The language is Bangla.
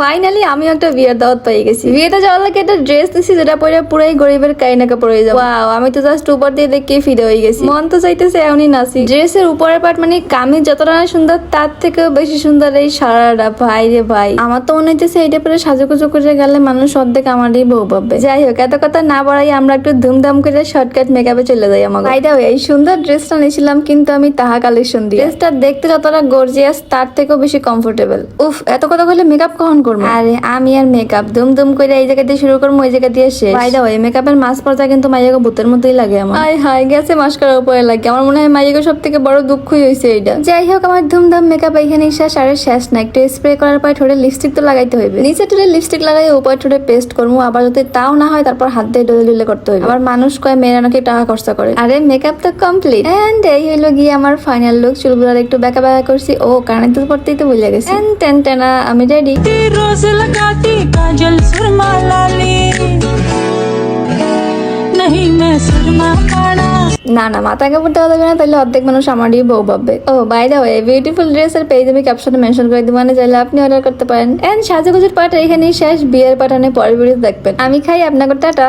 ফাইনালি আমি একটা বিয়ের দাওয়াত পেয়ে গেছি। বিয়েতে যাওয়ার লাগে একটা ড্রেস দিছি যেটা পরে পুরাই গরিবের কাইনাকা পরে যাব। ওয়াও আমি তো জাস্ট উপর দিয়ে দেখে ফিরে হয়ে গেছি। মন তো চাইতেছে এমনই নাচি। ড্রেসের উপরের পার্ট মানে কামিজ যতটা সুন্দর, তার থেকেও বেশি সুন্দর এই সারাটা। ভাই রে ভাই, আমার তো মনে হইতেছে এইটা পরে সাজুগুজু করে গেলে মানুষ অর্ধেক আমারই বউ পাবে যাই হোক, এত কথা না বাড়াই আমরা একটু ধুমধাম করে শর্টকাট মেকআপে চলে যাই আমার ভাই দাও এই সুন্দর ড্রেসটা নিয়েছিলাম কিন্তু আমি তাহা কালেকশন দিয়ে। ড্রেসটা দেখতে যতটা গর্জিয়াস তার থেকেও বেশি কমফোর্টেবল উফ, এত কথা বলে মেকআপ কখন করব আরে আমি আর মেকআপ দুম দুম করে এই জায়গা দিয়ে শুরু করব ওই জায়গা দিয়ে শেষ। ভাই দাও এই মেকআপের মাস পর্যায়ে কিন্তু মাইয়াকে ভূতের মতোই লাগে আমার। আয় হাই গেছে মাস্কার উপরে লাগে। আমার মনে হয় মাইয়াকে সব থেকে বড় দুঃখই হয়েছে এইটা। যাই হোক আমার ধুমধাম মেকআপ এখানে শেষ আর শেষ না। একটু স্প্রে করার পর ঠোঁটে লিপস্টিক তো লাগাইতে হবে নিচে ঠোঁটে লিপস্টিক লাগাই উপর ঠোঁটে পেস্ট করব আবার যদি তাও না হয় তারপর হাত দিয়ে ডলে ডলে করতে হবে আবার মানুষ কয় মেয়েরা নাকি টাকা খরচা করে। আরে মেকআপ তো কমপ্লিট এন্ড এই হইল গিয়ে আমার ফাইনাল লুক চুলগুলো একটু বেঁকা বেঁকা করছি। ও কানে তো পড়তেই তো বুঝে গেছি। এন্ড টেন টেনা আমি রেডি रोज लगाती काजल सुरमा लाली नहीं मैं सुरमा पाना না না মাথা কাপড় দেওয়া যাবে না তাহলে অর্ধেক মানুষ আমারই বউ পাবে ও by the way beautiful dress এর পেজ আমি ক্যাপশনে মেনশন করে দিব মানে চাইলে আপনি অর্ডার করতে পারেন এন্ড সাজুগুজুর পাট এখানেই শেষ বিয়ের পাঠানে পরের ভিডিও দেখবেন আমি খাই আপনাকে টাটা